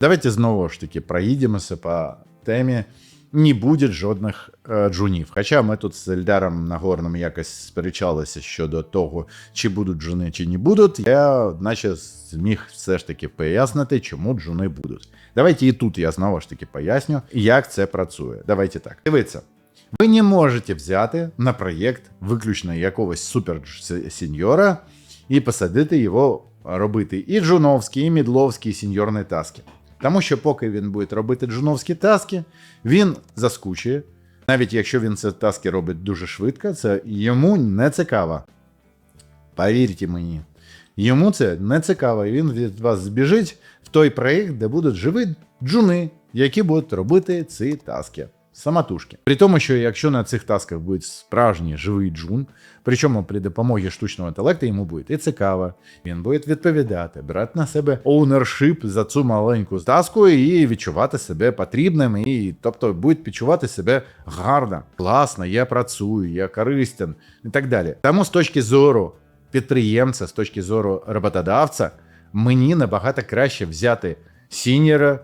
Давайте знову ж таки проїдемося по темі. Не буде жодних е, джунів. Хоча ми тут з Ельдаром Нагорним якось сперечалися щодо того, чи будуть джуни, чи не будуть. Я, наче, зміг все ж таки пояснити, чому джуни будуть. Давайте і тут я знову ж таки поясню, як це працює. Давайте так. Дивіться. Ви не можете взяти на проєкт виключно якогось супер сеньора і посадити його робити і джуновські, і мідловські, і сеньорні таски. Тому що поки він буде робити джуновські таски, він заскучує. Навіть якщо він ці таски робить дуже швидко, це йому не цікаво. Повірте мені. Йому це не цікаво, і він від вас збіжить в той проєкт, де будуть живі джуни, які будуть робити ці таски. Самотужки. При тому, що якщо на цих тасках буде справжній живий джун, причому при допомогі штучного інтелекту йому буде і цікаво, він буде відповідати, брати на себе оунершип за цю маленьку таску і відчувати себе потрібним, і тобто буде відчувати себе гарно, класно, я працюю, я корисен і так далі. Тому з точки зору підприємця, з точки зору роботодавця, мені набагато краще взяти сіньора,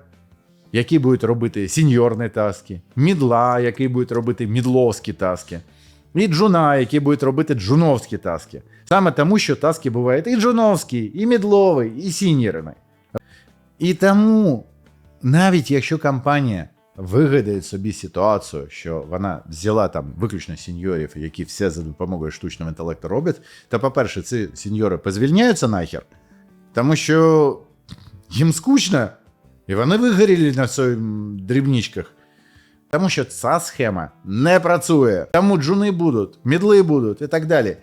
які будуть робити сіньорні таски, мідла, який будуть робити мідловські таски, і джуна, які будуть робити джуновські таски. Саме тому, що таски бувають і джуновські, і мідлові, і сіньорні. І тому, навіть якщо компанія вигадає собі ситуацію, що вона взяла там виключно сеньорів, які все за допомогою штучного інтелекту роблять, то, по-перше, ці сеньори позвільняються нахер, тому що їм скучно, і вони вигоріли на своїх дрібничках. Тому що ця схема не працює. Тому джуни будуть, мідли будуть і так далі.